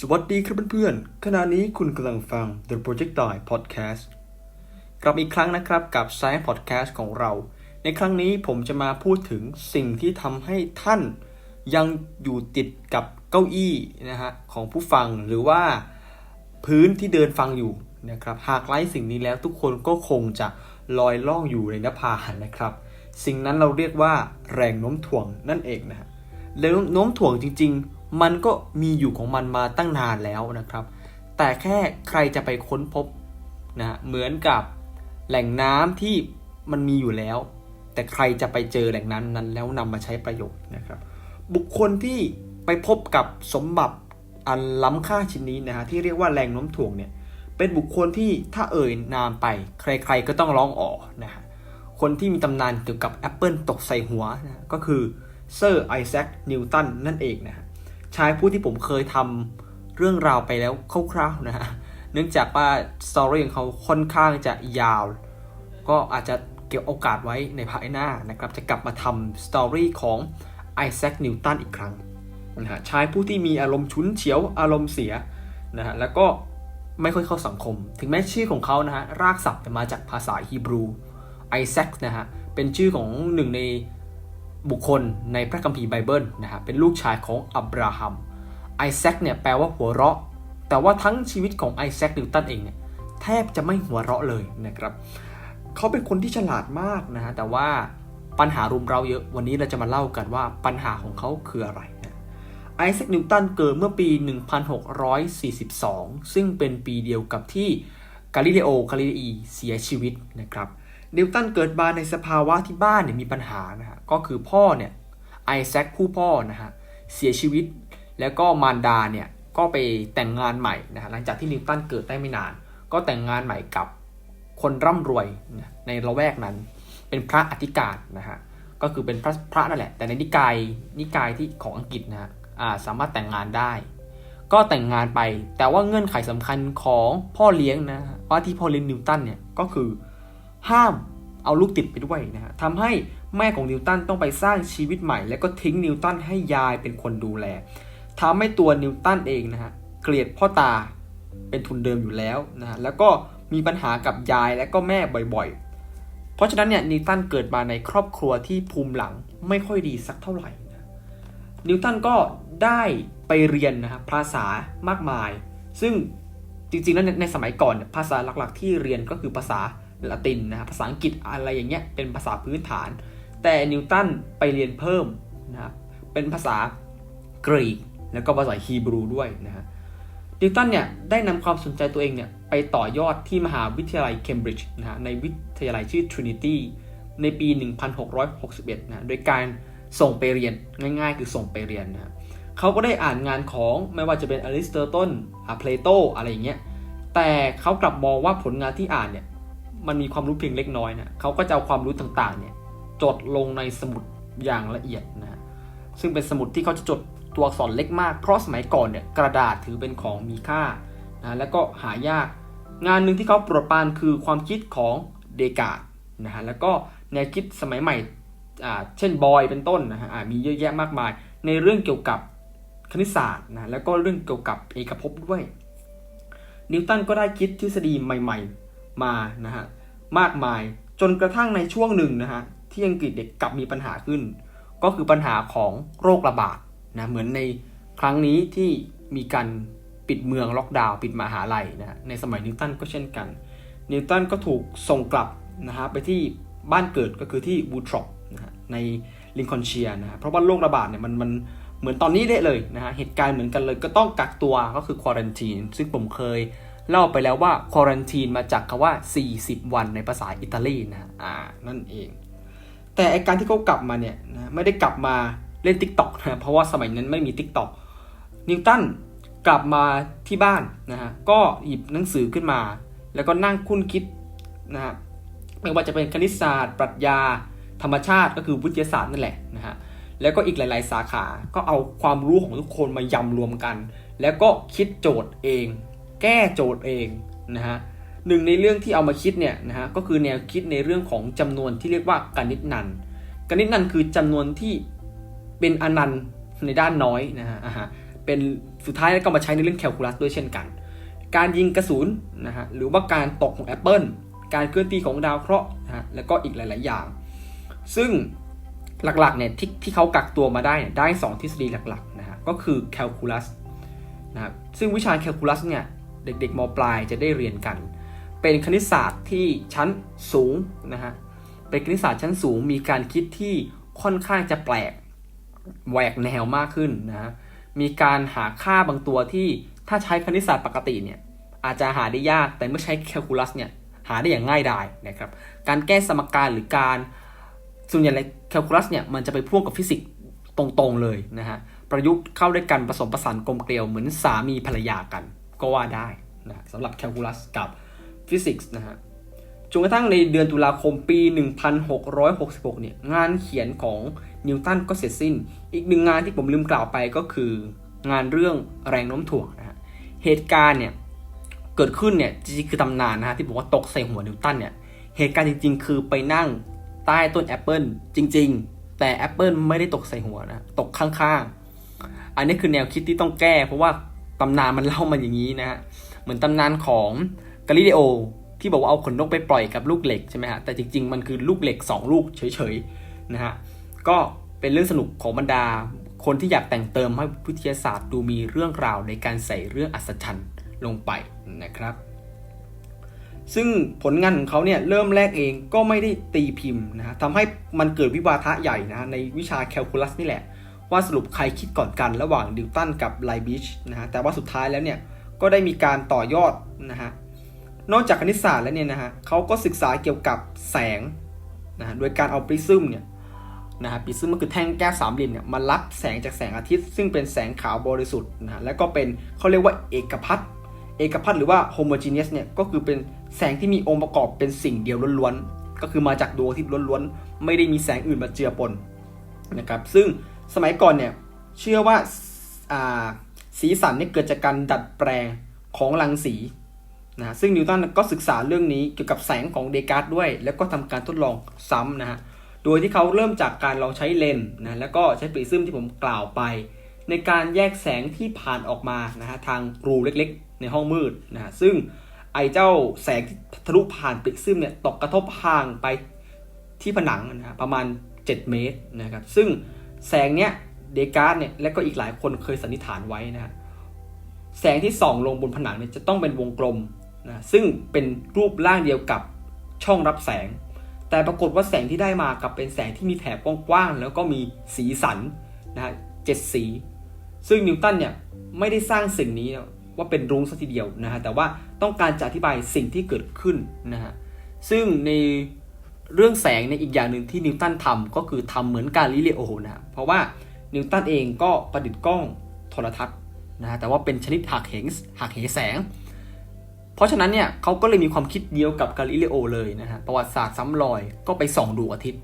สวัสดีครับเพื่อนๆ ขณะนี้คุณกำลังฟัง The Projectile Podcast กลับอีกครั้งนะครับกับ Science Podcast ของเรา ในครั้งนี้ผมจะมาพูดถึงสิ่งที่ทำให้ท่านยังอยู่ติดกับเก้าอี้นะฮะของผู้ฟังหรือว่าพื้นที่เดินฟังอยู่นะครับหากไล่สิ่งนี้แล้วทุกคนก็คงจะลอยล่องอยู่ในนภานะครับ สิ่งนั้นเราเรียกว่าแรงโน้มถ่วงนั่นเองนะฮะแล้วโน้มถ่วงจริง ๆ มันก็มีอยู่ของมันมาตั้งนานแล้วนะครับ แต่แค่ใครจะไปค้นพบนะเหมือนกับแหล่งน้ำที่มันมีอยู่แล้ว แต่ใครจะไปเจอแหล่งน้ำนั้นแล้วนำมาใช้ประโยชน์นะครับ บุคคลที่ไปพบกับสมบัติอันล้ำค่าชิ้นนี้นะฮะที่เรียกว่าแรงโน้มถ่วงเนี่ยเป็นบุคคลที่ถ้าเอ่ยนามไป ใครๆก็ต้องร้องอ๋อนะฮะคนที่มีตำนานเกี่ยวกับแอปเปิลตกใส่หัวนะก็คือเซอร์ไอแซคนิวตันนั่นเองนะฮะ ชายผู้ที่ผมเคยทำเรื่องราวไปแล้วคร่าวๆนะฮะเนื่องจากว่าสตอรี่ของเขาค่อนข้างจะยาว ก็อาจจะเก็บโอกาสไว้ในภายหน้านะครับ จะกลับมาทำสตอรี่ของไอแซค นิวตันอีกครั้งนะฮะชายผู้ที่มีอารมณ์ฉุนเฉียวอารมณ์เสียนะฮะแล้วก็ไม่ค่อยเข้าสังคม ถึงแม้ชื่อของเขานะฮะรากศัพท์มาจากภาษาฮีบรูไอแซคนะฮะเป็นชื่อของหนึ่งใน บุคคลในพระคัมภีร์ไบเบิลนะฮะเป็นลูกชายของอับราฮัมไอแซคเนี่ยแปลว่าหัวเราะ แต่ว่าทั้งชีวิตของไอแซคนิวตันเองเนี่ยแทบจะไม่หัวเราะเลยนะครับเขาเป็นคนที่ฉลาดมากนะฮะแต่ว่าปัญหารุมเราเยอะวันนี้เราจะมาเล่ากันว่าปัญหาของเขาคืออะไรนะไอแซคนิวตันเกิดเมื่อปี 1642 ซึ่งเป็นปีเดียวกับที่กาลิเลโอกาลิเลอีเสียชีวิตนะครับ นิวตันเกิดมาในสภาวะที่บ้านเนี่ยมีปัญหานะฮะก็คือพ่อเนี่ยไอแซคผู้พ่อนะฮะเสียชีวิตแล้วก็มารดาเนี่ยก็ไปแต่งงานใหม่นะฮะหลังจากที่นิวตันเกิดได้ไม่นาน ก็แต่งงานใหม่กับคนร่ำรวยนะในละแวกนั้น เป็นพระอธิการนะฮะก็คือเป็นพระพระนั่นแหละ แต่ในนิกายนิกายที่ของอังกฤษนะฮะอ่าสามารถแต่งงานได้ ก็แต่งงานไปแต่ว่าเงื่อนไขสำคัญของพ่อเลี้ยงนะฮะว่าที่พ่อเลี้ยงนิวตันเนี่ยก็คือ ห้ามเอาลูกติดไปด้วยนะฮะทำให้แม่ของนิวตันต้องไปสร้างชีวิตใหม่ แล้วก็ทิ้งนิวตันให้ยายเป็นคนดูแลทำให้ตัวนิวตันเองนะฮะเกลียดพ่อตาเป็นทุนเดิมอยู่แล้วนะฮะแล้วก็มีปัญหากับยายและก็แม่บ่อยๆ เพราะฉะนั้นเนี่ยนิวตันเกิดมาในครอบครัวที่ภูมิหลังไม่ค่อยดีสักเท่าไหร่นะนิวตันก็ได้ไปเรียนนะครับภาษามากมาย ซึ่งจริงๆแล้วในในสมัยก่อนเนี่ยภาษาหลักๆ ที่เรียนก็คือภาษา ละตินนะภาษาอังกฤษอะไรอย่างเงี้ยเป็นภาษาพื้นฐาน แต่นิวตันไปเรียนเพิ่มนะครับเป็นภาษากรีกแล้วก็ภาษาฮีบรูด้วยนะฮะนิวตันเนี่ยได้นำความสนใจตัวเองเนี่ยไปต่อยอดที่มหาวิทยาลัยเคมบริดจ์นะฮะในวิทยาลัยชื่อ Trinity ในปี 1661นะโดยการส่งไปเรียนง่ายๆ คือส่งไปเรียนนะฮะเขาก็ได้อ่านงานของไม่ว่าจะเป็นอริสโตเติลอะเพลโตอะไรอย่างเงี้ยแต่เขากลับมองว่าผลงานที่อ่านเนี่ย มันมีความรู้เพียงเล็กน้อยนะเขาก็จะเอาความรู้ต่างๆเนี่ยจดลงในสมุดอย่างละเอียดนะซึ่งเป็นสมุดที่เขาจะจดตัวอักษรเล็กมากเพราะสมัยก่อนเนี่ยกระดาษถือเป็นของมีค่านะแล้วก็หายาก งานหนึ่งที่เขาโปรดปรานคือความคิดของเดกาดนะฮะแล้วก็แนวคิดสมัยใหม่อ่าเช่นบอยเป็นต้นนะฮะมีเยอะแยะมากมาย ในเรื่องเกี่ยวกับคณิตศาสตร์นะแล้วก็เรื่องเกี่ยวกับเอกภพด้วย นิวตันก็ได้คิดทฤษฎีใหม่ ๆ มานะฮะ มากมาย จนกระทั่งในช่วงหนึ่งนะฮะที่อังกฤษเด็กกลับมีปัญหาขึ้น ก็คือปัญหาของโรคระบาดนะเหมือนในครั้งนี้ที่มีการปิดเมืองล็อกดาวน์ปิดมหาลัยนะในสมัยนิวตันก็เช่นกัน นิวตันก็ถูกส่งกลับนะฮะไปที่บ้านเกิดก็คือที่บูทรอปนะฮะในลิงคอนเชียนะฮะเพราะว่าโรคระบาดเนี่ยมันมันเหมือนตอนนี้ได้เลยนะฮะเหตุการณ์เหมือนกันเลยก็ต้องกักตัวก็คือควอรันทีนซึ่งผมเคย เล่าไปแล้วว่าควอรันทีนมาจากคำว่า 40 วันในภาษาอิตาลีนะอ่านั่นเอง แต่ไอการที่เขากลับมาเนี่ยนะไม่ได้กลับมาเล่น t ิ k t o k นะเพราะว่าสมัยนั้นไม่มี t ิ k t o k นิวตันกลับมาที่บ้านนะฮะก็หยิบหนังสือขึ้นมา แล้วก็นั่งคุ้นคิดนะฮะไม่ว่าจะเป็นคณิตศาสตร์ ปรัชญา ธรรมชาติก็คือวิทยาศาสตร์นั่นแหละนะฮะแล้วก็อีกหลาย ๆ สาขา ก็เอาความรู้ของทุกคนมายำรวมกัน แล้วก็คิดโจทย์เอง แก้โจทย์เองนะฮะหนึ่งในเรื่องที่เอามาคิดเนี่ยนะฮะก็คือแนวคิดในเรื่องของจำนวนที่เรียกว่ากนิตนันกนิตนันคือจำนวนที่เป็นอนันต์ในด้านน้อยนะฮะอ่าฮะเป็นสุดท้ายแล้วก็มาใช้ในเรื่องแคลคูลัสด้วยเช่นกัน การยิงกระสุนนะฮะหรือว่าการตกของแอปเปิลการเคลื่อนที่ของดาวเคราะห์นะฮะแล้วก็อีกหลาย ๆ อย่าง ซึ่งหลัก ๆ เนี่ยที่ที่เขากักตัวมาได้เนี่ยได้ 2 ทฤษฎีหลัก ๆ นะฮะก็คือแคลคูลัสนะครับซึ่งวิชาแคลคูลัสเนี่ย เด็กๆมปลายจะได้เรียนกัน เป็นคณิตศาสตร์ที่ชั้นสูงนะฮะเป็นคณิตศาสตร์ชั้นสูงมีการคิดที่ค่อนข้างจะแปลกแหวกแนวมากขึ้นนะฮะมีการหาค่าบางตัวที่ถ้าใช้คณิตศาสตร์ปกติเนี่ยอาจจะหาได้ยากแต่เมื่อใช้แคลคูลัสเนี่ยหาได้อย่างง่ายดายนะครับการแก้สมการหรือการส่วนใหญ่แคลคูลัสเนี่ยมันจะไปพ่วงกับฟิสิกส์ตรงๆเลยนะฮะประยุกต์เข้าด้วยกันผสมผสานกลมเกลียวเหมือนสามีภรรยากัน ก็ว่าได้นะสำหรับแคลคูลัสกับฟิสิกส์นะฮะจนกระทั่งในเดือนตุลาคมปี 1666 เนี่ย งานเขียนของนิวตันก็เสร็จสิ้น อีกหนึ่งงานที่ผมลืมกล่าวไปก็คืองานเรื่องแรงโน้มถ่วงนะฮะ เหตุการณ์เนี่ย เกิดขึ้นเนี่ยจริงๆคือตำนานนะฮะ ที่บอกว่าตกใส่หัวนิวตันเนี่ย เหตุการณ์จริง ๆ คือไปนั่งใต้ต้นแอปเปิลจริง ๆ แต่แอปเปิลไม่ได้ตกใส่หัวนะ ตกข้างๆ อันนี้คือแนวคิดที่ต้องแก้ เพราะว่า ตำนานมันเล่ามันอย่างนี้นะฮะเหมือนตำนานของกาลิเลโอที่บอกว่าเอาขนนกไปปล่อยกับลูกเหล็กใช่ไหมฮะแต่จริง ๆ มันคือลูกเหล็ก 2 ลูกเฉยๆนะฮะก็เป็นเรื่องสนุกของบรรดา คนที่อยากแต่งเติมให้วิทยาศาสตร์ดูมีเรื่องราวในการใส่เรื่องอัศจรรย์ลงไปนะครับ ซึ่งผลงานของเขาเนี่ยเริ่มแรกเองก็ไม่ได้ตีพิมพ์นะฮะทำให้มันเกิดวิวาทะใหญ่นะฮะในวิชาแคลคูลัสนี่แหละ ว่าสรุปใครคิดก่อนกันระหว่างดิวตันกับไลบิชนะฮะแต่ว่าสุดท้ายแล้วเนี่ยก็ได้มีการต่อยอดนะฮะนอกจากคณิตศาสตร์แล้วเนี่ยนะฮะเขาก็ศึกษาเกี่ยวกับแสงนะฮะโดยการเอาปริซึมเนี่ยนะฮะปริซึมมันคือแท่งแก้วสามเหลี่ยมเนี่ยมารับแสงจากแสงอาทิตย์ ซึ่งเป็นแสงขาวบริสุทธิ์นะฮะแล้วก็เป็นเขาเรียกว่าเอกพัทเอกพัทหรือว่า homogeneous เนี่ยก็คือเป็นแสงที่มีองค์ประกอบเป็นสิ่งเดียวล้วนๆก็คือมาจากดวงอาทิตย์ล้วนๆไม่ได้มีแสงอื่นมาเจือปนนะครับซึ่ง สมัยก่อนเนี่ยเชื่อว่าอ่าสีสันนี่เกิดจากการดัดแปลงของรังสีนะซึ่งนิวตันก็ศึกษาเรื่องนี้เกี่ยวกับแสงของเดการ์ดด้วย แล้วก็ทำการทดลองซ้ำนะฮะโดยที่เขาเริ่มจากการลองใช้เลนส์นะแล้วก็ใช้ปริซึมที่ผมกล่าวไป ในการแยกแสงที่ผ่านออกมานะฮะทางรูเล็กๆ ในห้องมืดนะฮะซึ่งไอเจ้าแสงที่ทะลุผ่านปริซึมเนี่ยตกกระทบห่างไปที่ผนังนะฮะประมาณ 7 เมตรนะครับซึ่ง แสงเนี้ยเดการ์ดเนี่ยและก็อีกหลายคนเคยสันนิษฐานไว้นะฮะแสงที่ส่องลงบนผนังเนี่ยจะต้องเป็นวงกลมนะซึ่งเป็นรูปร่างเดียวกับช่องรับแสง แต่ปรากฏว่าแสงที่ได้มากับเป็นแสงที่มีแถบกว้างๆแล้วก็มีสีสันนะฮะเจ็ดสี ซึ่งนิวตันเนี่ยไม่ได้สร้างสิ่งนี้ว่าเป็นรุ้งสัทีเดียวนะฮะแต่ว่าต้องการจะอธิบายสิ่งที่เกิดขึ้นนะฮะซึ่งใน เรื่องแสงในอีกอย่างหนึ่งที่นิวตันทำก็คือทำเหมือนกาลิเลโอนะเพราะว่านิวตันเองก็ประดิษฐ์กล้องโทรทัศน์นะแต่ว่าเป็นชนิดหักเหหักเหแสง เพราะฉะนั้นเนี่ยเขาก็เลยมีความคิดเดียวกับกาลิเลโอเลยนะฮะประวัติศาสตร์ซ้ำรอยก็ไปส่องดวงอาทิตย์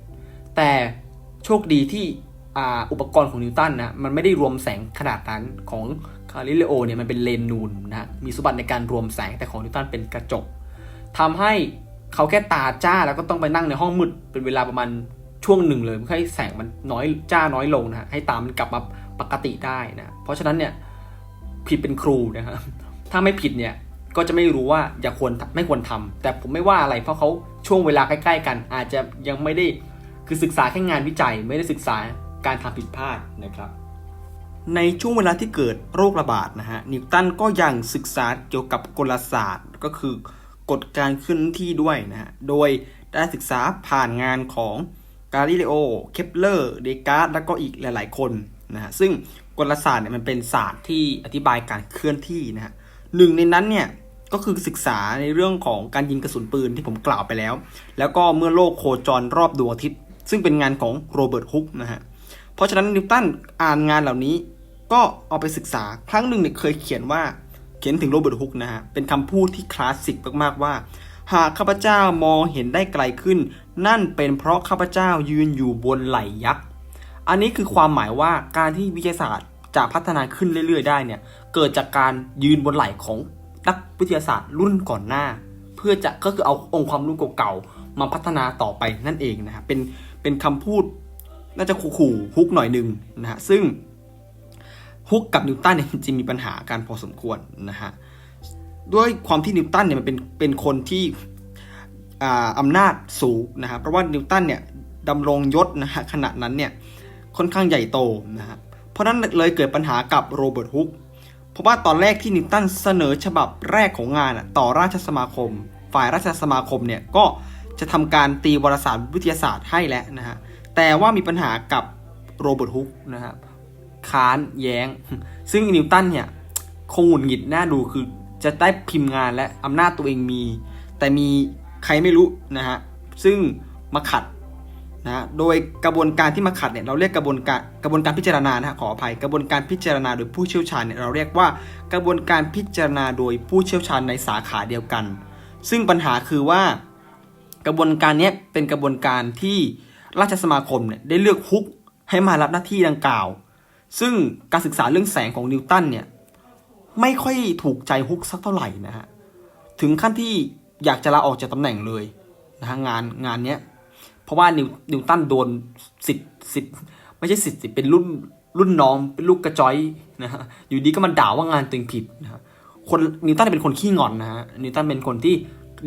แต่โชคดีที่อ,อุปกรณ์ของนิวตันนะมันไม่ได้รวมแสงขนาดนั้นของกาลิเลโอเนี่ยมันเป็นเลนนูนนะมีสมบัติในการรวมแสงแต่ของนิวตันเป็นกระจกทำให้ เขาแค่ตาจ้าแล้วก็ต้องไปนั่งในห้องมืดเป็นเวลาประมาณช่วงหนึ่งเลยเพื่อให้แสงมันน้อยจ้าน้อยลงนะฮะให้ตามันกลับมาปกติได้นะเพราะฉะนั้นเนี่ยผิดเป็นครูนะครับถ้าไม่ผิดเนี่ยก็จะไม่รู้ว่าอย่าควรไม่ควรทำแต่ผมไม่ว่าอะไรเพราะเขาช่วงเวลาใกล้ ๆ กัน อาจจะยังไม่ได้คือศึกษาแค่งานวิจัยไม่ได้ศึกษาการทำผิดพลาดนะครับ ในช่วงเวลาที่เกิดโรคระบาดนะฮะนิวตันก็ยังศึกษาเกี่ยวกับกลศาสตร์ก็คือ กฎการเคลื่อนที่ด้วยนะฮะ โดยได้ศึกษาผ่านงานของกาลิเลโอ เคปเลอร์ เดกาสแล้วก็อีกหลาย ๆ คนนะฮะ ซึ่งกลศาสตร์เนี่ยมันเป็นศาสตร์ที่อธิบายการเคลื่อนที่นะฮะหนึ่งในนั้นเนี่ยก็คือศึกษาในเรื่องของการยิงกระสุนปืนที่ผมกล่าวไปแล้ว แล้วก็เมื่อโลกโคจรรอบดวงอาทิตย์ ซึ่งเป็นงานของโรเบิร์ตฮุกนะฮะ เพราะฉะนั้นนิวตันอ่านงานเหล่านี้ก็เอาไปศึกษาครั้งหนึ่งเนี่ยเคยเขียนว่า เขียนถึงโรเบิร์ตฮุกนะฮะ เป็นคำพูดที่คลาสสิกมากๆว่า หากข้าพเจ้ามองเห็นได้ไกลขึ้น นั่นเป็นเพราะข้าพเจ้ายืนอยู่บนไหลยักษ์ อันนี้คือความหมายว่าการที่วิทยาศาสตร์จะพัฒนาขึ้นเรื่อย ๆ ได้เนี่ย เกิดจากการยืนบนไหลของนักวิทยาศาสตร์รุ่นก่อนหน้า เพื่อจะก็คือเอาองค์ความรู้เก่าๆมาพัฒนาต่อไปนั่นเองนะครับเป็นเป็นคำพูดน่าจะขู่ๆฮุกหน่อยหนึ่งนะฮะซึ่ง ฮุกกับนิวตันเนี่ยจริงๆมีปัญหากันพอสมควรนะฮะด้วยความที่นิวตันเนี่ยมันเป็นเป็นคนที่อ่าอำนาจสูงนะครับเพราะว่านิวตันเนี่ยดำรงยศนะฮะขณะนั้นเนี่ยค่อนข้างใหญ่โตนะฮะเพราะนั้นเลยเกิดปัญหากับโรเบิร์ตฮุกเพราะว่าตอนแรกที่นิวตันเสนอฉบับแรกของงานต่อราชสมาคม ฝ่ายราชสมาคมเนี่ยก็จะทำการตีวารสารวิทยาศาสตร์ให้แล้วนะฮะแต่ว่ามีปัญหากับโรเบิร์ตฮุกนะครับ ค้านแย้ง ซึ่งนิวตันเนี่ยคงหงุดหงิดน่าดูคือจะได้พิมพ์งานและอำนาจตัวเองมี แต่มีใครไม่รู้นะฮะซึ่งมาขัดนะโดยกระบวนการที่มาขัดเนี่ยเราเรียกกระบวนการกระบวนการพิจารณานะฮะขออภัย กระบวนการพิจารณาโดยผู้เชี่ยวชาญเนี่ยเราเรียกว่ากระบวนการพิจารณาโดยผู้เชี่ยวชาญในสาขาเดียวกัน ซึ่งปัญหาคือว่า กระบวนการนี้เป็นกระบวนการที่ราชสมาคมเนี่ยได้เลือกฮุกให้มารับหน้าที่ดังกล่าว ซึ่งการศึกษาเรื่องแสงของนิวตันเนี่ยไม่ค่อยถูกใจฮุกสักเท่าไหร่นะฮะถึงขั้นที่อยากจะลาออกจากตำแหน่งเลยนะฮะงานงานเนี้ยเพราะว่านิวนิวตันโดนสิทธิ์สิทธิ์ไม่ใช่สิทธิ์สิเป็นรุ่นรุ่นน้องเป็นลูกกระจอยนะฮะอยู่ดีก็มาด่าว่างานตัวเองผิดนะฮะคนนิวตันเป็นคนขี้งอนนะฮะนิวตันเป็นคนที่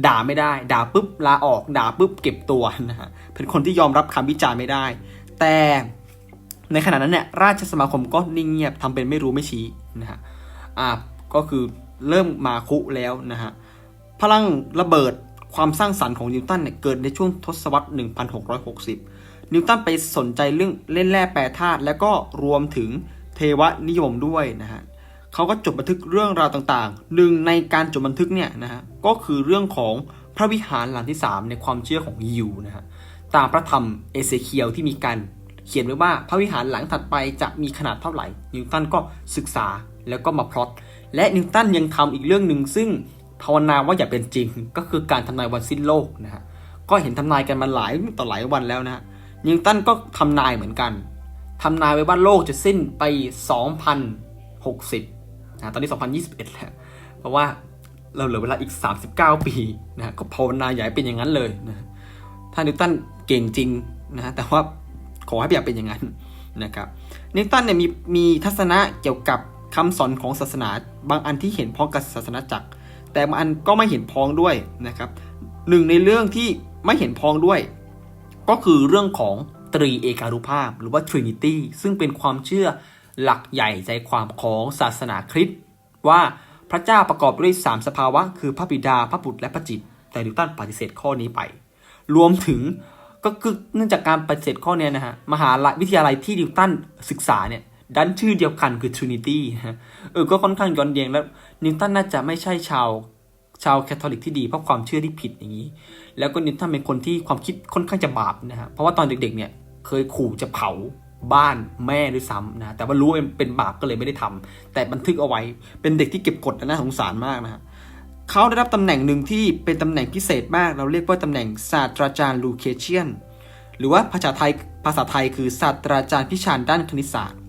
ด่าไม่ได้ ด่าปุ๊บลาออก ด่าปุ๊บเก็บตัวนะฮะเป็นคนที่ยอมรับคำวิจารณ์ไม่ได้ แต่ ในขณะนั้นเนี่ยราชสมาคมก็นิ่งเงียบทำเป็นไม่รู้ไม่ชี้นะฮะอ่าก็คือเริ่มมาคุแล้วนะฮะพลังระเบิดความสร้างสรรค์ของนิวตันเนี่ยเกิดในช่วงทศวรรษ 1660 นิวตันไปสนใจเรื่องเล่นแร่แปรธาตุและก็รวมถึงเทวนิยมด้วยนะฮะเขาก็จดบันทึกเรื่องราวต่างๆ หนึ่งในการจดบันทึกเนี่ยนะฮะก็คือเรื่องของพระวิหารหลังที่ 3 ในความเชื่อของยิวนะฮะตามพระธรรมเอเซเคียลที่มีการ เขียนไว้ว่าพระวิหารหลังถัดไปจะมีขนาดเท่าไหร่ นิวตันก็ศึกษาแล้วก็มาพลอตและนิวตันยังทำอีกเรื่องหนึ่งซึ่งภาวนาว่าอย่าเป็นจริง ก็คือการทำนายวันสิ้นโลกนะฮะก็เห็นทำนายกันมาหลายต่อหลายวันแล้วนะฮะนิวตันก็ทำนายเหมือนกันทำนายไว้ว่าโลกจะสิ้นไป 2060นะตอนนี้ 2021 แล้ว เพราะว่าเราเหลือเวลาอีก 39 ปีนะก็ภาวนาอย่าให้เป็นอย่างนั้นเลยนะถ้านิวตันเก่งจริงนะฮะแต่ว่า ขอให้อย่าเป็นอย่างนั้นนะครับนิวตันเนี่ยมีมีทัศนะเกี่ยวกับคำสอนของศาสนาบางอันที่เห็นพ้องกับศาสนาจักร แต่บางอันก็ไม่เห็นพ้องด้วยนะครับหนึ่งในเรื่องที่ไม่เห็นพ้องด้วย ก็คือเรื่องของตรีเอการุภาพ หรือว่า Trinity ซึ่งเป็นความเชื่อหลักใหญ่ใจความของศาสนาคริสต์ว่าพระเจ้าประกอบด้วยสามสภาวะ คือพระบิดาพระบุตรและพระจิต แต่นิวตันปฏิเสธข้อนี้ไป รวมถึง ก็คือเนื่องจากการปฏิเสธข้อเนี้ยนะฮะมหาวิทยาลัยที่นิวตันศึกษาเนี่ยดันชื่อเดียวกันคือ Trinity ฮะเออก็ค่อนข้างย้อนแย้งแล้วนิวตันน่าจะไม่ใช่ชาวชาวแคทอลิกที่ดีเพราะความเชื่อที่ผิดอย่างนี้ แล้วก็นิวตันเป็นคนที่ความคิดค่อนข้างจะบาปนะฮะเพราะว่าตอนเด็กๆเนี่ยเคยขู่จะเผาบ้านแม่ด้วยซ้ำนะแต่ว่ารู้เป็นบาปก็เลยไม่ได้ทำแต่บันทึกเอาไว้เป็นเด็กที่เก็บกดนะน่าสงสารมากนะฮะ เขาได้รับตำแหน่งหนึ่งที่เป็นตำแหน่งพิเศษมาก เราเรียกว่าตำแหน่งศาสตราจารย์ลูเคเชียน หรือว่าภาษาไทยภาษาไทยคือศาสตราจารย์พิชานด้านคณิตศาสตร์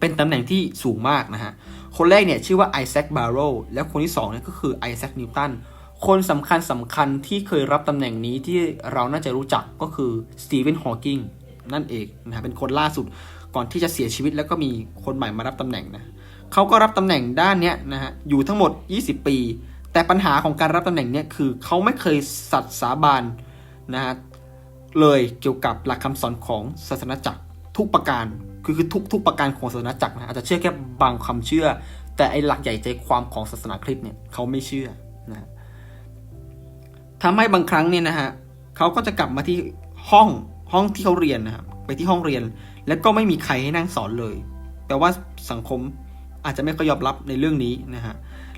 เป็นตำแหน่งที่สูงมากนะฮะ คนแรกเนี่ยชื่อว่าไอแซคบาร์โรแล้วคนที่สองเนี่ยก็คือไอแซคนิวตัน คนสำคัญสำคัญที่เคยรับตำแหน่งนี้ที่เราน่าจะรู้จักก็คือสตีเฟนฮอว์กิงนั่นเองนะฮะเป็นคนล่าสุดก่อนที่จะเสียชีวิตแล้วก็มีคนใหม่มารับตำแหน่งนะเขาก็รับตำแหน่งด้านเนี้ยนะฮะอยู่ทั้งหมด 20 ปี แต่ปัญหาของการรับตำแหน่งเนี้ยคือเขาไม่เคยสัตย์สาบานนะฮะเลยเกี่ยวกับหลักคำสอนของศาสนาจักรทุกประการคือคือทุกทุกประการของศาสนาจักรนะอาจจะเชื่อแค่บางคำเชื่อ แต่ไอหลักใหญ่ใจความของศาสนาคริสต์เนี่ยเขาไม่เชื่อนะฮะทำให้บางครั้งเนี่ยนะฮะเขาก็จะกลับมาที่ห้องห้องที่เขาเรียนนะครับไปที่ห้องเรียน แล้วก็ไม่มีใครให้นั่งสอนเลยแต่ว่าสังคมอาจจะไม่ค่อยยอมรับในเรื่องนี้นะฮะ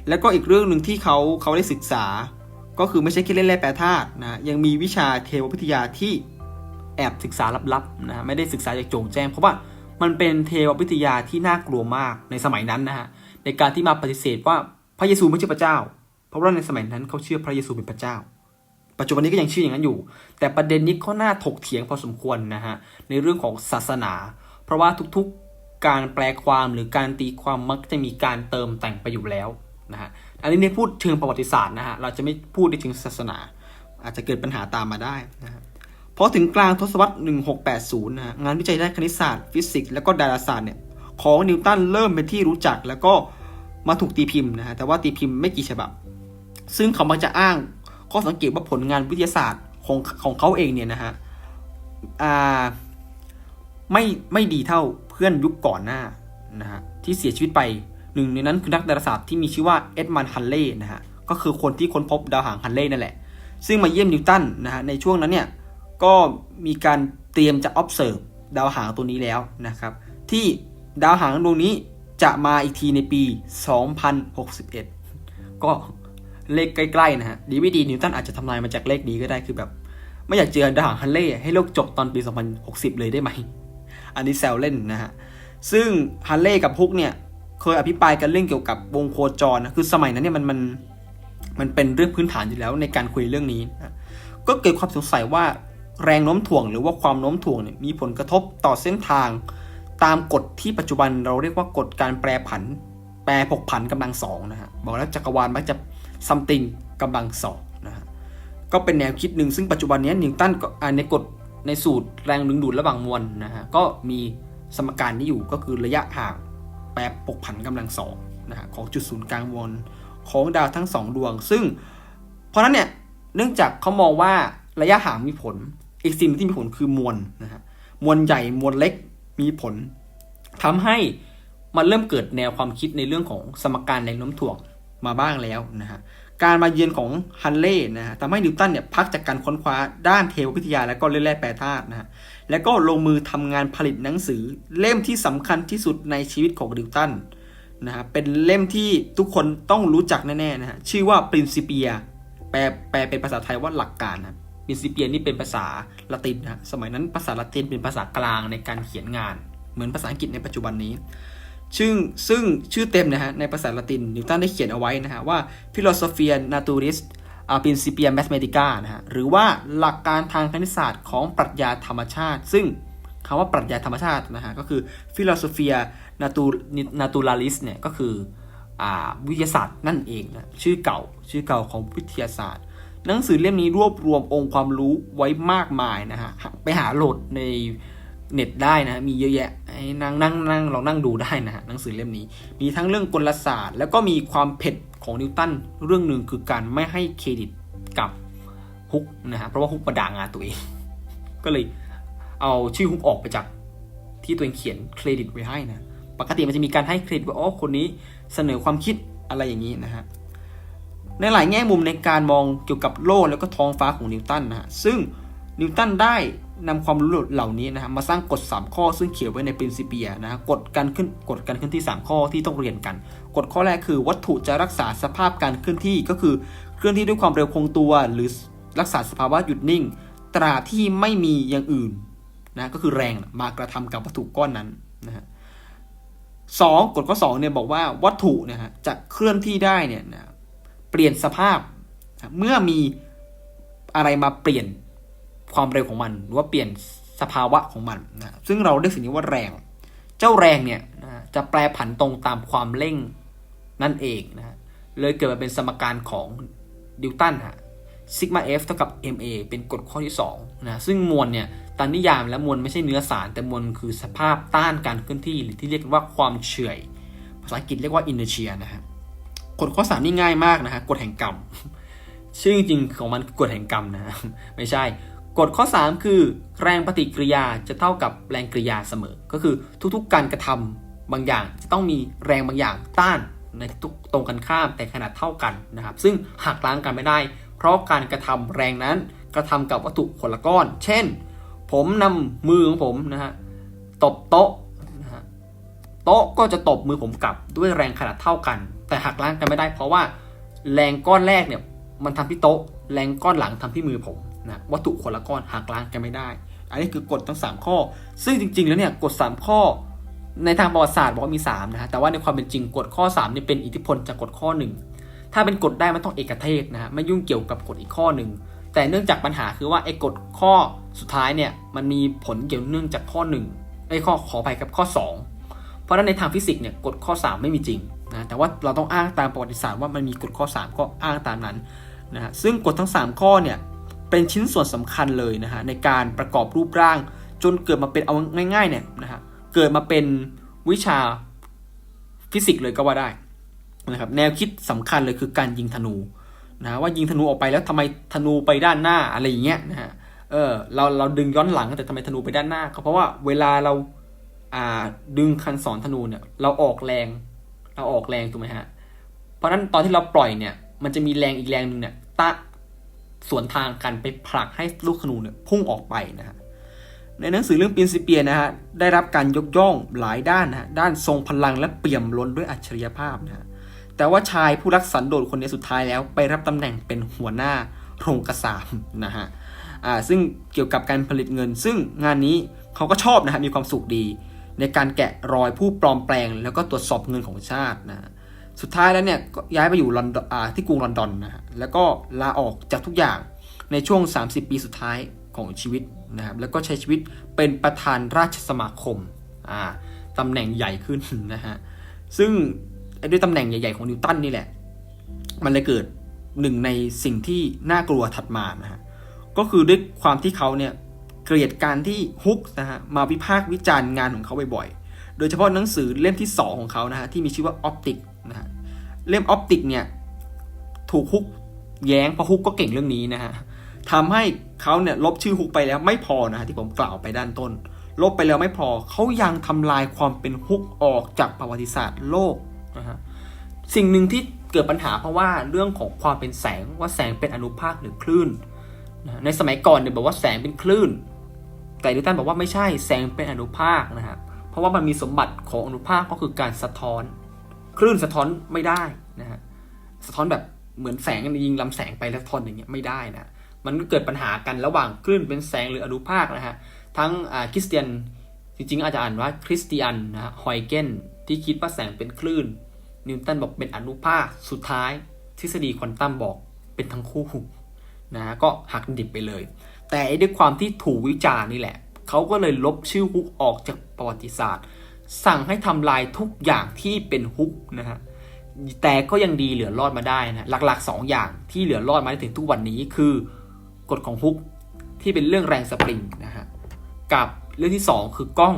แล้วก็อีกเรื่องหนึ่งที่เขาเขาได้ศึกษา ก็คือไม่ใช่แค่เล่นแร่แปรธาตุนะยังมีวิชาเทววิทยาที่แอบศึกษาลับๆนะไม่ได้ศึกษาอย่างโจงแจ้ง เพราะว่ามันเป็นเทววิทยาที่น่ากลัวมากในสมัยนั้นนะฮะในการที่มาปฏิเสธว่าพระเยซูไม่ใช่พระเจ้า เพราะว่าในสมัยนั้นเขาเชื่อพระเยซูเป็นพระเจ้า ปัจจุบันนี้ก็ยังเชื่ออย่างนั้นอยู่ แต่ประเด็นนี้ก็น่าถกเถียงพอสมควรนะฮะในเรื่องของศาสนา เพราะว่าทุกๆการแปลความหรือการตีความมักจะมีการเติมแต่งไปอยู่แล้ว นะฮะ อันนี้ในพูดเชิงประวัติศาสตร์นะฮะ เราจะไม่พูดในเชิงศาสนา อาจจะเกิดปัญหาตามมาได้นะฮะพอถึงกลางทศวรรษ 1680 นะฮะ งานวิจัยด้านคณิตศาสตร์ ฟิสิกส์ และก็ดาราศาสตร์เนี่ย ของนิวตันเริ่มเป็นที่รู้จักแล้วก็มาถูกตีพิมพ์นะฮะ แต่ว่าตีพิมพ์ไม่กี่ฉบับ ซึ่งเขามักจะอ้างข้อสังเกตว่าผลงานวิทยาศาสตร์ของของเขาเองเนี่ยนะฮะอ่าไม่ไม่ดีเท่าเพื่อนยุคก่อนหน้านะฮะที่เสียชีวิตไป หนึ่งในนั้นคือนักดาราศาสตร์ที่มีชื่อว่าเอ็ดมันฮันเล่นะฮะก็คือคนที่ค้นพบดาวหางฮันเล่นั่นแหละ ซึ่งมาเยี่ยมนิวตันนะฮะในช่วงนั้นเนี่ยก็มีการเตรียมจะ observe ดาวหางตัวนี้แล้วนะครับ ที่ดาวหางดวงนี้จะมาอีกทีในปี 2061 ก็เลขใกล้ๆนะฮะดีไม่ดีนิวตันอาจจะทำลายมาจากเลขนี้ก็ได้คือแบบ ไม่อยากเจอดาวหางฮันเล่ให้โลกจบตอนปี 2060 เลยได้ไหม อันนี้แซวเล่นนะฮะ ซึ่งฮันเล่กับฮุกเนี่ย เคยอภิปรายกันเรื่องเกี่ยวกับวงโคจรนะคือสมัยนั้นเนี่ยมันมันมันเป็นเรื่องพื้นฐานอยู่แล้วในการคุยเรื่องนี้นะก็เกิดความสงสัยว่าแรงโน้มถ่วงหรือว่าความโน้มถ่วงเนี่ยมีผลกระทบต่อเส้นทาง ตามกฎที่ปัจจุบันเราเรียกว่ากฎการแปรผัน แปรผกผันกำลังสองนะฮะบอกแล้วจักรวาลมักจะ something กำลังสองนะฮะก็เป็นแนวคิดหนึ่งซึ่งปัจจุบันนี้นิวตันก็ในกฎในสูตรแรงดึงดูดระหว่างมวลนะฮะก็มีสมการนี้อยู่ก็คือระยะห่าง แปรผกผันกำลังสองนะฮะของจุดศูนย์กลางวลของดาวทั้งสองดวง ซึ่ง เพราะนั้นเนี่ยเนื่องจากเขามองว่าระยะห่างมีผล อีกสิ่งหนึ่งที่มีผลคือมวลนะฮะมวลใหญ่มวลเล็กมีผลทำให้มันเริ่มเกิดแนวความคิดในเรื่องของสมการแรงโน้มถ่วงมาบ้างแล้วนะฮะการมาเยือนของฮันเล่นะฮะทำให้นิวตันเนี่ยพักจากการค้นคว้าด้านเทววิทยาและก็เล่นแร่แปรธาตุนะฮะ แล้วก็ลงมือทำงานผลิตหนังสือ เล่มที่สำคัญที่สุดในชีวิตของนิวตันนะฮะเป็นเล่มที่ทุกคนต้องรู้จักแน่ๆนะฮะชื่อว่า Principia แปลแปลเป็นภาษาไทยว่าหลักการนะ Principia นี่เป็นภาษาละตินนะสมัยนั้นภาษาละตินเป็นภาษากลางในการเขียนงาน เหมือนภาษาอังกฤษในปัจจุบันนี้ซึ่งซึ่งชื่อเต็มนะฮะในภาษาละตินนิวตันได้เขียนเอาไว้นะฮะว่า Philosophia Naturis Principia Mathematica นะฮะหรือว่าหลักการทางคณิตศาสตร์ของปรัชญาธรรมชาติ ซึ่งคำว่าปรัชญาธรรมชาตินะฮะก็คือ Philosophia Natu- Naturalis เนี่ยก็คืออวิทยาศาสตร์นั่นเองนะชื่อเก่าชื่อเก่าของวิทยาศาสตร์ หนังสือเล่มนี้รวบรวมองค์ความรู้ไว้มากมายนะฮะไปหาโหลดในเน็ตได้นะะมีเยอะแยะให้นั่งนั่งนั่งลองนั่งดูได้นะฮะหนังสือเล่มนี้ มีทั้งเรื่องกลศาสตร์ แล้วก็มีความเผ็ด ของนิวตันเรื่องหนึ่งคือการไม่ให้เครดิตกับฮุกนะฮะเพราะว่าฮุกประด่างานตัวเอง ก็เลยเอาชื่อฮุกออกไปจากที่ตัวเองเขียนเครดิตไว้ให้นะปกติมันจะมีการให้เครดิตว่าอ๋อคนนี้เสนอความคิดอะไรอย่างนี้นะฮะในหลายแง่มุมในการมองเกี่ยวกับโลกแล้วก็ท้องฟ้าของนิวตันนะฮะซึ่งนิวตันได้นำความรู้เหล่านี้นะฮะมาสร้างกฎ 3 ข้อซึ่งเขียนไว้ใน Principia นะฮะกฎการขึ้นกฎการเคลื่อนที่ 3 ข้อที่ต้องเรียนกัน กฎข้อแรกคือวัตถุจะรักษาสภาพการเคลื่อนที่ก็คือเคลื่อนที่ด้วยความเร็วคงตัว หรือรักษาสภาวะหยุดนิ่ง ตราบที่ไม่มีอย่างอื่นนะก็คือแรงมากระทำกับวัตถุก้อนนั้นนะฮะสองกฎข้อสองเนี่ยบอกว่าวัตถุนะฮะจะเคลื่อนที่ได้เนี่ยนะเปลี่ยนสภาพนะเมื่อมีอะไรมาเปลี่ยนความเร็วของมัน หรือว่าเปลี่ยนสภาวะของมันนะซึ่งเราเรียกสิ่งนี้ว่าแรง เจ้าแรงเนี่ยนะจะแปรผันตรงตามความเร่ง นั่นเองนะฮะเลยเกิดมาเป็นสมการของดิวตันฮะซิกมา F เท่ากับ ma เป็นกฎข้อที่2นะซึ่งมวลเนี่ยตามนิยามแล้วมวลไม่ใช่เนื้อสาร แต่มวลคือสภาพต้านการเคลื่อนที่หรือที่เรียกกันว่าความเฉื่อย ภาษาอังกฤษเรียกว่า inertia นะฮะกฎข้อสามนี่ง่ายมากนะฮะกฎแห่งกรรม ชื่อจริงของมันกฎแห่งกรรมนะฮะไม่ใช่ กฎข้อ 3 คือ แรงปฏิกิริยาจะเท่ากับแรงกริยาเสมอ ก็คือทุกๆการกระทำบางอย่างจะต้องมีแรงบางอย่างต้าน ในทุกตรงกันข้ามแต่ขนาดเท่ากันนะครับ ซึ่งหักล้างกันไม่ได้ เพราะการกระทำแรงนั้นกระทำกับวัตถุคนละก้อน เช่น ผมนำมือของผมนะฮะตบโต๊ะนะฮะโต๊ะก็จะตบมือผมกลับด้วยแรงขนาดเท่ากัน แต่หักล้างกันไม่ได้ เพราะว่าแรงก้อนแรกเนี่ยมันทำที่โต๊ะ แรงก้อนหลังทำที่มือผมนะวัตถุคนละก้อนหักล้างกันไม่ได้ อันนี้คือกฎทั้ง 3 ข้อ ซึ่งจริง ๆ แล้วเนี่ยกฎ3ข้อ ในทางประวัติศาสตร์บอกว่ามี3นะฮะแต่ว่าในความเป็นจริงกฎข้อ3เนี่ยเป็นอิทธิพลจากกฎข้อ 1 ถ้าเป็นกฎได้มันต้องเอกเทศนะฮะไม่ยุ่งเกี่ยวกับกฎอีกข้อหนึ่งแต่เนื่องจากปัญหาคือว่าไอ้กฎข้อสุดท้ายเนี่ยมันมีผลเกี่ยวเนื่องจากข้อ1ไอ้ข้อขอไปกับข้อ 2 เพราะฉะนั้นในทางฟิสิกส์เนี่ยกฎข้อ 3 ไม่มีจริงนะแต่ว่าเราต้องอ้างตามประวัติศาสตร์ว่ามันมีกฎข้อ 3 ก็อ้างตามนั้นนะฮะซึ่งกฎทั้ง 3 ข้อเนี่ยเป็นชิ้นส่วนสำคัญเลยนะฮะในการประกอบรูปร่างจนเกิดมาเป็นเอาง่ายๆเนี่ยนะฮะ เกิดมาเป็นวิชาฟิสิกส์เลยก็ว่าได้นะครับแนวคิดสำคัญเลยคือการยิงธนูนะว่ายิงธนูออกไปแล้วทำไมธนูไปด้านหน้าอะไรอย่างเงี้ยนะฮะเออเราเราดึงย้อนหลังแต่ทำไมธนูไปด้านหน้าก็เพราะว่าเวลาเราอ่าดึงคันสอนธนูเนี่ยเราออกแรง เราออกแรงถูกไหมฮะเพราะฉะนั้นตอนที่เราปล่อยเนี่ย มันจะมีแรงอีกแรงหนึ่งเนี่ยตะสวนทางกันไปผลักให้ลูกธนูเนี่ยพุ่งออกไปนะฮะ ในหนังสือเรื่องปรินซิเปียนะฮะได้รับการยกย่องหลายด้านนะฮะด้านทรงพลังและเปี่ยมล้นด้วยอัจฉริยภาพนะฮะแต่ว่าชายผู้รักสันโดษคนนี้สุดท้ายแล้ว ไปรับตำแหน่งเป็นหัวหน้าโรงกระสามนะฮะอ่าซึ่งเกี่ยวกับการผลิตเงิน ซึ่งงานนี้เขาก็ชอบนะฮะมีความสุขดี ในการแกะรอยผู้ปลอมแปลง แล้วก็ตรวจสอบเงินของชาตินะฮะสุดท้ายแล้วเนี่ยก็ย้ายไปอยู่ลอนดอนอ่าที่กรุงลอนดอนนะฮะแล้วก็ลาออกจากทุกอย่างในช่วง 30 ปีสุดท้ายของชีวิต นะครับแล้วก็ใช้ชีวิตเป็นประธานราชสมาคมอ่าตำแหน่งใหญ่ขึ้นนะฮะซึ่งด้วยตำแหน่งใหญ่ ๆ ของนิวตันนี่แหละ มันเลยเกิดหนึ่งในสิ่งที่น่ากลัวถัดมานะฮะก็คือด้วยความที่เขาเนี่ยเกลียดการที่ฮุกนะฮะมาวิพากษ์วิจารณ์งานของเขาบ่อยๆ โดยเฉพาะหนังสือเล่มที่ 2 ของเขานะฮะที่มีชื่อว่าออปติกนะฮะเล่มออปติกเนี่ยถูกฮุกแย้งเพราะฮุกก็เก่งเรื่องนี้นะฮะ ทำให้เขาเนี่ยลบชื่อฮุกไปแล้วไม่พอนะฮะที่ผมกล่าวไปด้านต้น ลบไปแล้วไม่พอเขายังทำลายความเป็นฮุกออกจากประวัติศาสตร์โลกนะฮะสิ่งหนึ่งที่เกิดปัญหาเพราะว่าเรื่องของความเป็นแสงว่าแสงเป็นอนุภาคหรือคลื่นนะในสมัยก่อนเนี่ยบอกว่าแสงเป็นคลื่น แต่นิวตันบอกว่าไม่ใช่แสงเป็นอนุภาคนะฮะเพราะว่ามันมีสมบัติของอนุภาคก็คือการสะท้อน คลื่นสะท้อนไม่ได้นะฮะสะท้อนแบบเหมือนแสงยิงลำแสงไปแล้วทอนอย่างเงี้ยไม่ได้นะ มันเกิดปัญหากันระหว่างคลื่นเป็นแสงหรืออนุภาคนะฮะ ทั้งคริสเตียนจริง ๆ อาจจะอ่านว่าคริสเตียนนะฮะฮอยเกนที่คิดว่าแสงเป็นคลื่น นิวตันบอกเป็นอนุภาคสุดท้าย ทฤษฎีควอนตัมบอกเป็นทั้งคู่นะฮะก็หักดิบไปเลย แต่ด้วยความที่ถูกวิจารณ์นี่แหละเขาก็เลยลบชื่อฮุกออกจากประวัติศาสตร์ สั่งให้ทำลายทุกอย่างที่เป็นฮุกนะฮะแต่ก็ยังดีเหลือรอดมาได้นะหลักๆ 2 อย่างที่เหลือรอดมาได้ถึงทุกวันนี้คือ กฎของฮุกที่เป็นเรื่องแรงสปริงนะฮะกับเรื่องที่ 2 คือกล้อง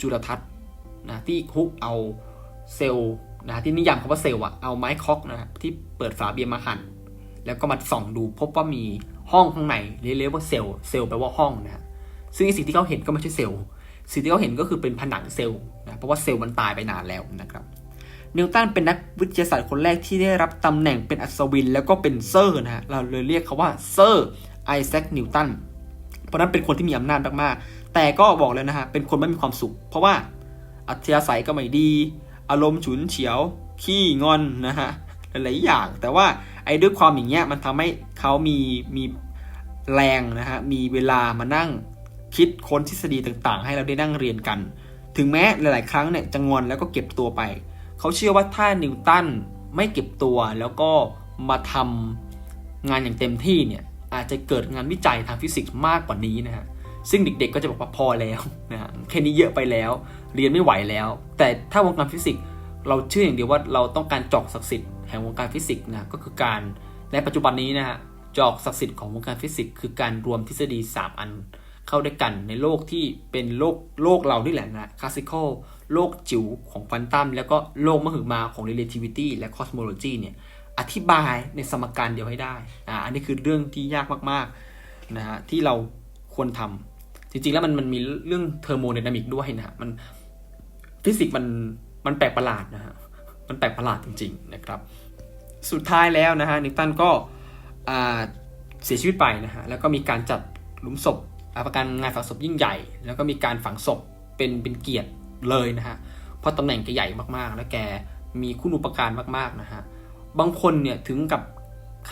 จุลทรรศน์นะที่ฮุกเอาเซลล์นะที่นิยามคำว่าเซลล์อะเอาไม้คอกนะครับที่เปิดฝาเบียร์มาหั่นแล้วก็มาส่องดูพบว่ามีห้องข้างในเรียกว่าเซลล์เซลล์แปลว่าห้องนะฮะซึ่งสิ่งที่เขาเห็นก็ไม่ใช่เซลล์สิ่งที่เขาเห็นก็คือเป็นผนังเซลล์นะเพราะว่าเซลล์มันตายไปนานแล้วนะครับนิวตันเป็นนักวิทยาศาสตร์คนแรกที่ได้รับตำแหน่งเป็นอัศวิน แล้วก็เป็นเซอร์นะฮะเราเลยเรียกเขาว่าเซอร์ ไอแซคนิวตันเพราะนั้นเป็นคนที่มีอำนาจมากๆ แต่ก็บอกเลยนะฮะ เป็นคนไม่มีความสุข เพราะว่าอัธยาศัยก็ไม่ดี อารมณ์ฉุนเฉียว ขี้งอนนะฮะ หลายๆอย่าง แต่ว่าไอ้ด้วยความอย่างเงี้ยมันทำให้เขามีมีแรงนะฮะ มีเวลามานั่งคิดค้นทฤษฎีต่างๆ ให้เราได้นั่งเรียนกัน ถึงแม้หลาย ๆ ครั้งเนี่ยจะงอนแล้วก็เก็บตัวไป เขาเชื่อว่าถ้านิวตันไม่เก็บตัวแล้วก็มาทำงานอย่างเต็มที่เนี่ย อาจจะเกิดงานวิจัยทางฟิสิกส์มากกว่านี้นะฮะซึ่งเด็กๆก็จะบอกว่าพอแล้วนะฮะแค่นี้เยอะไปแล้ว เรียนไม่ไหวแล้ว แต่ถ้าวงการฟิสิกส์เราเชื่ออย่างเดียวว่าเราต้องการจอกศักดิ์สิทธิ์แห่งวงการฟิสิกส์นะก็คือการในปัจจุบันนี้นะฮะจอกศักดิ์สิทธิ์ของวงการฟิสิกส์คือการรวมทฤษฎี 3 อันเข้าด้วยกันในโลกที่เป็นโลกโลกเรานี่แหละนะคลาสสิคอลโลกจิ๋วของควอนตัมแล้วก็โลกมหึมาของ relativity และ cosmology เนี่ย อธิบายในสมการเดียวให้ได้อ่าอันนี้คือเรื่องที่ยากมากๆนะฮะที่เราควรทำจริงๆแล้วมันมันมีเรื่องเทอร์โมไดนามิกด้วยนะฮะมันฟิสิกส์มันมันแปลกประหลาดนะฮะมันแปลกประหลาดจริง ๆ นะครับ สุดท้ายแล้วนะฮะนิวตันก็เสียชีวิตไปนะฮะแล้วก็มีการจัดหลุมศพประการงานฝังศพยิ่งใหญ่ แล้วก็มีการฝังศพเป็นเป็นเกียรติเลยนะฮะเพราะตำแหน่งแกใหญ่มากๆ และแกมีคุณอุปการมากๆนะฮะ บางคนเนี่ยถึงกับ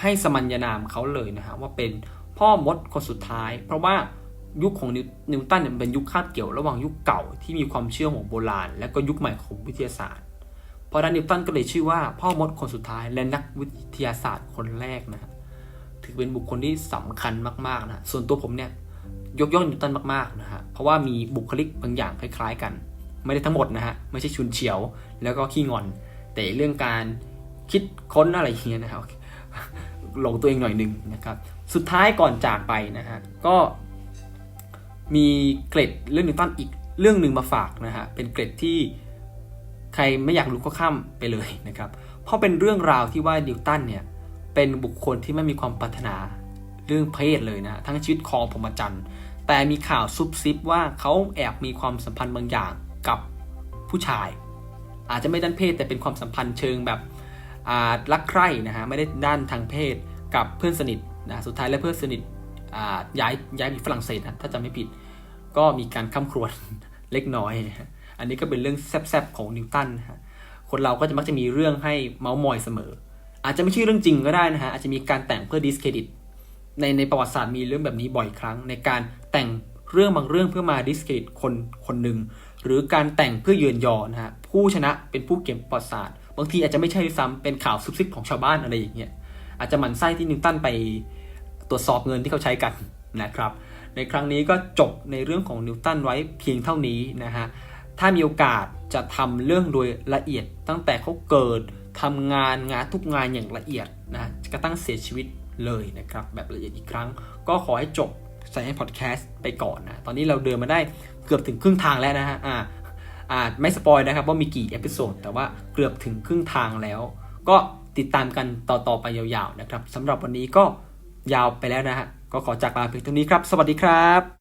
ให้สมัญญานามเขาเลยนะฮะว่าเป็นพ่อมดคนสุดท้าย เพราะว่ายุคของนิวตันเนี่ยเป็นยุคคาบเกี่ยวระหว่างยุคเก่าที่มีความเชื่อของโบราณ และก็ยุคใหม่ของวิทยาศาสตร์ เพราะนั้นนิวตันก็เลยชื่อว่าพ่อมดคนสุดท้ายและนักวิทยาศาสตร์คนแรกนะฮะถือเป็นบุคคลที่สำคัญมากๆนะส่วนตัวผมเนี่ยยกย่องนิวตันมากๆนะฮะเพราะว่ามีบุคลิกบางอย่างคล้าย ๆ กัน ไม่ได้ทั้งหมดนะฮะไม่ใช่ชุนเฉียว แล้วก็ขี้งอน แต่เรื่องการ คิดค้นอะไรอย่างเงี้ยนะครับหลงตัวเองหน่อยหนึ่งนะครับ สุดท้ายก่อนจากไปนะฮะก็มีเกร็ดเรื่องนิวตันอีกเรื่องหนึ่งมาฝากนะฮะเป็นเกร็ดที่ใครไม่อยากรู้ก็ข้ามไปเลยนะครับ เพราะเป็นเรื่องราวที่ว่านิวตันเนี่ยเป็นบุคคลที่ไม่มีความปรารถนาเรื่องเพศเลยนะทั้งชีวิตของพรมจรรย์แต่มีข่าวซุบซิบว่าเขาแอบมีความสัมพันธ์บางอย่างกับผู้ชาย อาจจะไม่ด้านเพศแต่เป็นความสัมพันธ์เชิงแบบ รักใคร่นะฮะไม่ได้ด้านทางเพศกับเพื่อนสนิทนะสุดท้ายแล้วเพื่อนสนิทย้ายย้ายไปฝรั่งเศสนะถ้าจำไม่ผิด ก็มีการข้ามครวญเล็กน้อย อันนี้ก็เป็นเรื่องแซบๆของนิวตันนะฮะคนเราก็จะมักจะมีเรื่องให้เมาส์มอยเสมอ อาจจะไม่ใช่เรื่องจริงก็ได้นะฮะอาจจะมีการแต่งเพื่อดิสเครดิตในในประวัติศาสตร์มีเรื่องแบบนี้บ่อยครั้ง ในการแต่งเรื่องบางเรื่องเพื่อมาดิสเครดิตคนคนหนึ่งหรือการแต่งเพื่อเยือนยอนะฮะผู้ชนะเป็นผู้เก็บประวัติศาสตร์ บางทีอาจจะไม่ใช่ด้วยซ้ำเป็นข่าวซุบซิบของชาวบ้านอะไรอย่างเงี้ยอาจจะหมั่นไส้ที่นิวตันไปตรวจสอบเงินที่เขาใช้กันนะครับ ในครั้งนี้ก็จบในเรื่องของนิวตันไว้เพียงเท่านี้นะฮะถ้ามีโอกาสจะทำเรื่องโดยละเอียดตั้งแต่เขาเกิดทำงานงานทุกงานอย่างละเอียดนะกระทั่งเสียชีวิตเลยนะครับ แบบละเอียดอีกครั้ง ก็ขอให้จบใส่ให้พอดแคสต์ไปก่อนนะ ตอนนี้เราเดินมาได้เกือบถึงครึ่งทางแล้วนะฮะอ่า อาจไม่สปอยนะครับว่ามีกี่เอพิโซดแต่ว่าเกือบถึงครึ่งทางแล้ว ก็ติดตามกันต่อๆไปยาวๆนะครับสำหรับวันนี้ก็ยาวไปแล้วนะฮะก็ขอจากลาเพียงเท่านี้ครับ สวัสดีครับ